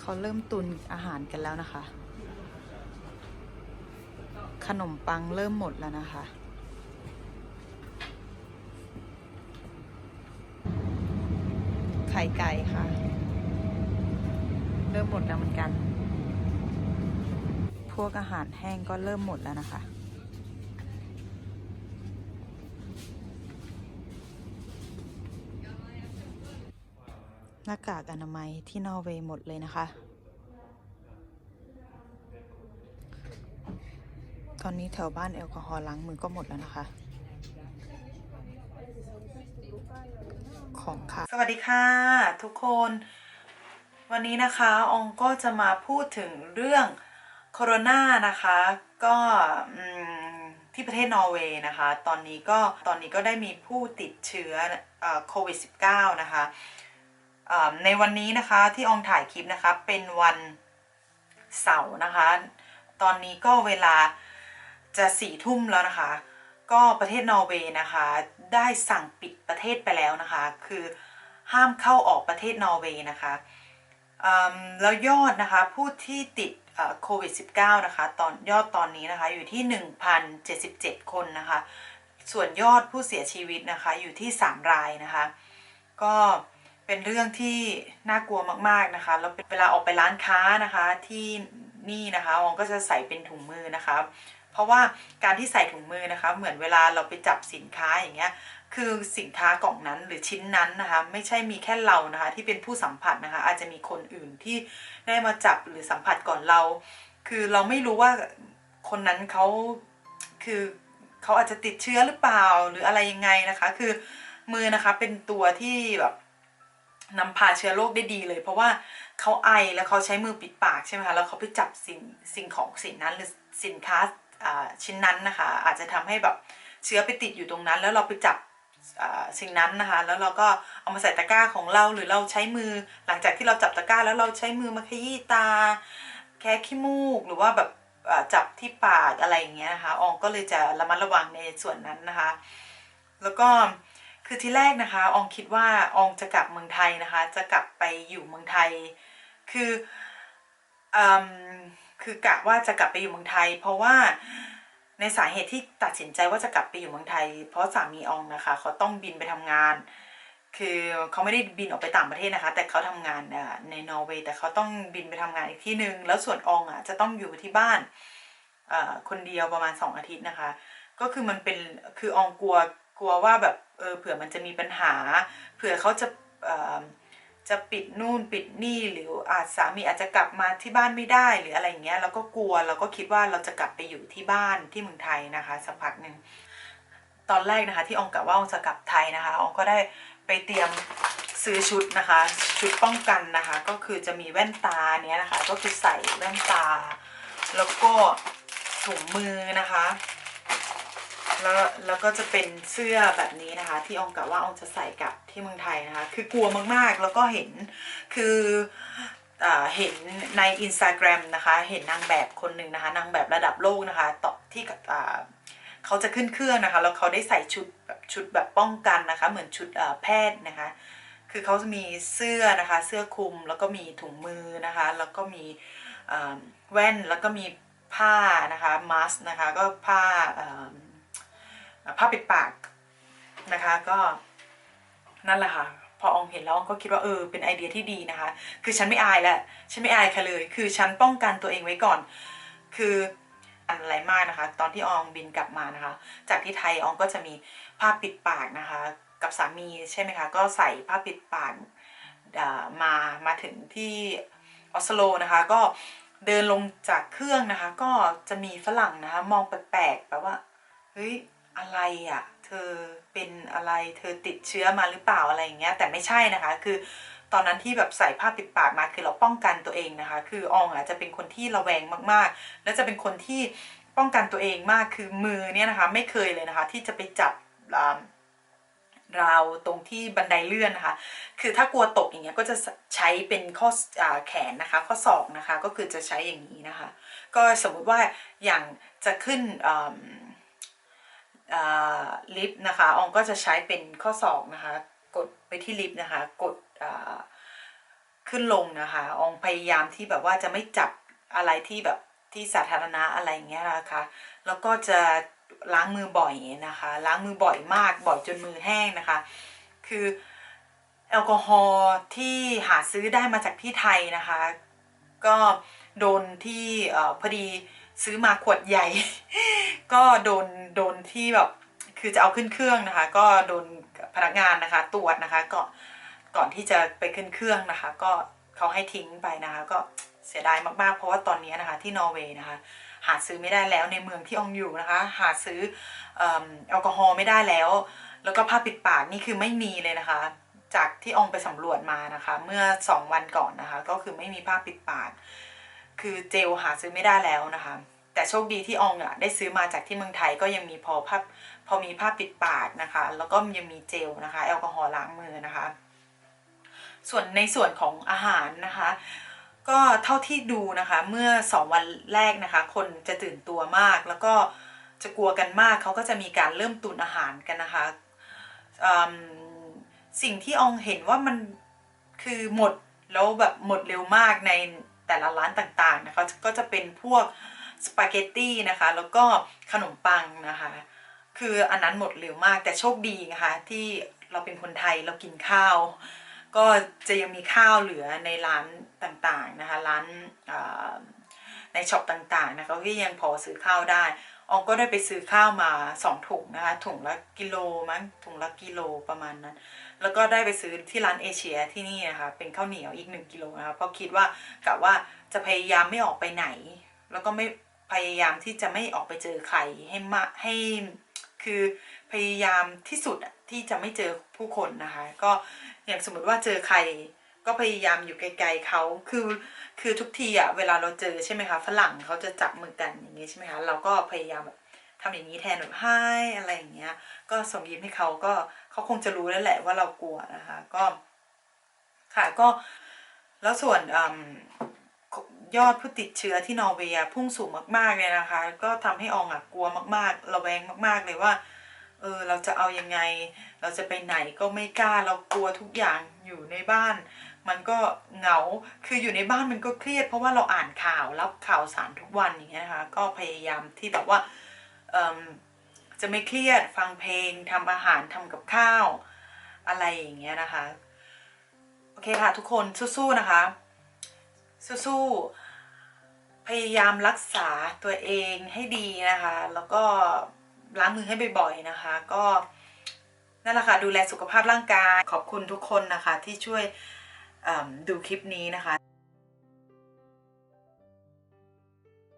เขาเริ่มตุนอาหารกันแล้วนะคะ ขนมปังเริ่มหมดแล้วนะคะ ไข่ไก่ค่ะ เริ่มหมดแล้วเหมือนกัน พวกอาหารแห้งก็เริ่มหมดแล้วนะคะ น้ากากอนามัยที่นอร์เวย์หมดเลยนะคะ ตอนนี้แถวบ้านแอลกอฮอล์ล้างมือก็หมดแล้วนะคะ ของค่ะ สวัสดีค่ะ ทุกคน วันนี้นะคะองก็จะมาพูดถึงเรื่องโคโรนานะคะ ก็ที่ประเทศนอร์เวย์นะคะ ตอนนี้ก็ตอนนี้ก็ได้มีผู้ติดเชื้อโควิด -19 นะคะ ในวันนี้นะคะที่อองถ่ายคลิปนะคะเป็นวันเสาร์นะคะ ตอนนี้ก็เวลาจะสี่ทุ่มแล้วนะคะ ก็ประเทศนอร์เวย์นะคะ ได้สั่งปิดประเทศไปแล้วนะคะ คือห้ามเข้าออกประเทศนอร์เวย์นะคะแล้วยอดนะคะผู้ที่ติดโควิด -19 นะคะตอนยอดตอนนี้นะคะอยู่ที่ 1,077 คนนะคะ ส่วนยอดผู้เสียชีวิตนะคะอยู่ที่ 3 รายนะคะ ก็ เป็นเรื่องที่น่ากลัวมากๆนะคะ แล้วเวลาออกไปร้านค้านะคะที่นี่นะคะอองก็จะใส่เป็นถุงมือนะคะ เพราะว่าการที่ใส่ถุงมือนะคะ เหมือนเวลาเราไปจับสินค้าอย่างเงี้ย คือสินค้ากล่องนั้นหรือชิ้นนั้นนะคะ ไม่ใช่มีแค่เรานะคะ ที่เป็นผู้สัมผัสนะคะ อาจจะมีคนอื่นที่ได้มาจับหรือสัมผัสก่อนเรา คือเราไม่รู้ว่าคนนั้นเขาคือเขาอาจจะติดเชื้อหรือเปล่าหรืออะไรยังไงนะคะ คือมือนะคะเป็นตัวที่แบบ นำพาเชื้อโรคได้ดีเลย เพราะว่าเขาไอแล้วเขาใช้มือปิดปากใช่ไหมคะแล้วเขาไปจับสิ่งสิ่งของสิ่งนั้นหรือสินค้าชิ้นนั้นนะคะ อาจจะทำให้แบบเชื้อไปติดอยู่ตรงนั้น แล้วเราไปจับสิ่งนั้นนะคะ แล้วเราก็เอามาใส่ตะกร้าของเราหรือเราใช้มือหลังจากที่เราจับตะกร้า แล้วเราใช้มือมาขยี้ตา แค่ขี้มูกหรือว่าแบบจับที่ปากอะไรอย่างเงี้ยนะคะอองก็เลยจะระมัดระวังในส่วนนั้นนะคะ แล้วก็ คือที่แรกนะคะอองคิดว่าอองจะกลับเมืองไทยนะคะ จะกลับไปอยู่เมืองไทย คืออืมคือกะว่าจะกลับไปอยู่เมืองไทย เพราะว่าในสาเหตุที่ตัดสินใจว่าจะกลับไปอยู่เมืองไทย เพราะสามีอองนะคะเขาต้องบินไปทำงาน คือเขาไม่ได้บินออกไปต่างประเทศนะคะ แต่เขาทำงานในนอร์เวย์แต่เขาต้องบินไปทำงานอีกที่หนึ่งแล้วส่วนอองอะจะต้องอยู่ที่บ้านอ่าคนเดียวประมาณสองอาทิตย์นะคะ ก็คือมันเป็นคืออองกลัว กลัวว่าแบบเออเผื่อมันจะมีปัญหา เผื่อเขาจะจะปิดนู่นปิดนี่หรืออาจสามีอาจจะกลับมาที่บ้านไม่ได้หรืออะไรอย่างเงี้ยเราก็กลัวเราก็คิดว่าเราจะกลับไปอยู่ที่บ้านที่เมืองไทยนะคะสักพักหนึ่งตอนแรกนะคะที่องกะว่าองจะกลับไทยนะคะองก็ได้ไปเตรียมซื้อชุดนะคะ ชุดป้องกันนะคะ ก็คือจะมีแว่นตาเนี้ยนะคะ ก็คือใส่แว่นตา แล้วก็ถุงมือนะคะ แล้วแล้วก็จะเป็นเสื้อแบบนี้นะคะ ที่องกะว่าองจะใส่กลับที่เมืองไทยนะคะ คือกลัวมากๆ แล้วก็เห็นคืออาเห็นใน Instagram นะคะ เห็นนางแบบคนหนึ่งนะคะ นางแบบระดับโลกนะคะต่อที่อ่าเขาจะขึ้นเครื่องนะคะ แล้วเขาได้ใส่ชุดแบบชุดแบบป้องกันนะคะ เหมือนชุดอ่าแพทย์นะคะ คือเขาจะมีเสื้อนะคะ เสื้อคลุม แล้วก็มีถุงมือนะคะ แล้วก็มีแว่น แล้วก็มีผ้านะคะ มาสนะคะ ก็ผ้าอ่า ผ้าปิดปากนะคะ ก็นั่นแหละค่ะ พออองเห็นแล้วอองก็คิดว่าเออเป็นไอเดียที่ดีนะคะ คือฉันไม่อายแล้วฉันไม่อายใครเลย คือฉันป้องกันตัวเองไว้ก่อน คืออะไรมากนะคะ ตอนที่อองบินกลับมานะคะ จากที่ไทยอองก็จะมีผ้าปิดปากนะคะ กับสามีใช่ไหมคะ ก็ใส่ผ้าปิดปากมามาถึงที่ออสโลนะคะ ก็เดินลงจากเครื่องนะคะ ก็จะมีฝรั่งนะคะ มองแปลกๆแบบว่าเฮ้ย อะไรอะ่ะ เธอเป็นอะไร เธอติดเชื้อมาหรือเปล่าอะไรอย่างเงี้ย แต่ไม่ใช่นะคะ คือตอนนั้นที่แบบใส่ผ้าปิดปากมาคือเราป้องกันตัวเองนะคะ คืออองอะจะเป็นคนที่ระแวงมากๆ และจะเป็นคนที่ป้องกันตัวเองมาก คือมือเนี่ยนะคะ ไม่เคยเลยนะคะ ที่จะไปจับราวตรงที่บันไดเลื่อนนะคะ คือถ้ากลัวตกอย่างเงี้ยก็จะใช้เป็นข้ออแขนนะคะ ข้อศอกนะคะ ก็คือจะใช้อย่างนี้นะคะ ก็สมมุติว่าอย่างจะขึ้นอ ลิฟต์นะคะอองก็จะใช้เป็นข้อศอกนะคะกดไปที่ลิฟต์นะคะกดขึ้นลงนะคะอองพยายามที่แบบว่าจะไม่จับอะไรที่แบบที่สาธารณะอะไรอย่างเงี้ยนะคะแล้วก็จะล้างมือบ่อยนะคะล้างมือบ่อยมากบ่อยจนมือแห้งนะคะ คือแอลกอฮอล์ที่หาซื้อได้มาจากที่ไทยนะคะ ก็โดนที่อพอดี ซื้อมาขวดใหญ่ ก็โดนโดนที่แบบคือจะเอาขึ้นเครื่องนะคะ ก็โดนพนักงานนะคะตรวจนะคะก็ก่อนที่จะไปขึ้นเครื่องนะคะ ก็เขาให้ทิ้งไปนะคะ ก็เสียดายมากๆ เพราะว่าตอนนี้นะคะที่นอร์เวย์นะคะ หาซื้อไม่ได้แล้วในเมืองที่อองอยู่นะคะ หาซื้ออแอลกอฮอล์ไม่ได้แล้ว แล้วก็ผ้าปิดปากนี่คือไม่มีเลยนะคะ จากที่อองไปสำรวจมานะคะ เมื่อ 2 วันก่อนนะคะ ก็คือไม่มีผ้าปิดปาก คือเจลหาซื้อไม่ได้แล้วนะคะ แต่โชคดีที่อองอะได้ซื้อมาจากที่เมืองไทยก็ยังมีพอผ้าพอมีผ้าปิดปากนะคะ แล้วก็ยังมีเจลนะคะ แอลกอฮอล์ล้างมือนะคะ ส่วนในส่วนของอาหารนะคะ ก็เท่าที่ดูนะคะ เมื่อ 2 วันแรกนะคะ คนจะตื่นตัวมากแล้วก็จะกลัวกันมากเขาก็จะมีการเริ่มตุนอาหารกันนะคะสิ่งที่อองเห็นว่ามันคือหมดแล้วแบบหมดเร็วมากใน แต่ละร้านต่างๆนะคะ ก็จะเป็นพวกสปาเกตตี้นะคะ แล้วก็ขนมปังนะคะ คืออันนั้นหมดเร็วมากแต่โชคดีนะคะที่เราเป็นคนไทยเรากินข้าว ก็จะยังมีข้าวเหลือในร้านต่างๆนะคะ ร้านอ ในช็อปต่างๆนะคะก็ยังพอซื้อข้าวได้อองก็ได้ไปซื้อข้าวมาสองถุงนะคะถุงละกิโลมั้งถุงละกิโลประมาณนั้น แล้วก็ได้ไปซื้อที่ร้านเอเชียที่นี่นะคะเป็นข้าวเหนียวอีกหนึ่งกิโลนะคะเพราะคิดว่ากะว่าจะพยายามไม่ออกไปไหน แล้วก็ไม่พยายามที่จะไม่ออกไปเจอใครให้มาให้คือพยายามที่สุดที่จะไม่เจอผู้คนนะคะ ก็อย่างสมมติว่าเจอใคร ก็พยายามอยู่ไกลๆเขาคือคือทุกทีอะเวลาเราเจอใช่ไหมคะฝรั่งเขาจะจับมือกันอย่างนี้ใช่ไหมคะเราก็พยายามแบบทำอย่างนี้แทนแบบให้อะไรอย่างเงี้ย ก็ส่งยิ้มให้เขาก็เขาคงจะรู้แล้วแหละว่าเรากลัวนะคะก็ค่ะก็แล้วส่วนอยอดผู้ติดเชื้อที่นอร์เวย์พุ่งสูงมากๆเลยนะคะ ก็ทำให้อองอะกลัวมากๆระแวงมากๆเลยว่าเออเราจะเอายังไง เราจะไปไหนก็ไม่กล้าเรากลัวทุกอย่างอยู่ในบ้าน มันก็เหงา คืออยู่ในบ้านมันก็เครียด เพราะว่าเราอ่านข่าวรับข่าวสารทุกวันอย่างเงี้ยนะคะ ก็พยายามที่แบบว่าจะไม่เครียดฟังเพลงทำอาหารทำกับข้าว อะไรอย่างเงี้ยนะคะ โอเคค่ะทุกคนสู้ๆนะคะ สู้ๆพยายามรักษาตัวเองให้ดีนะคะ แล้วก็ล้างมือให้บ่อยๆนะคะ ก็นั่นแหละค่ะดูแลสุขภาพร่างกายขอบคุณทุกคนนะคะที่ช่วย ดูคลิปนี้นะคะ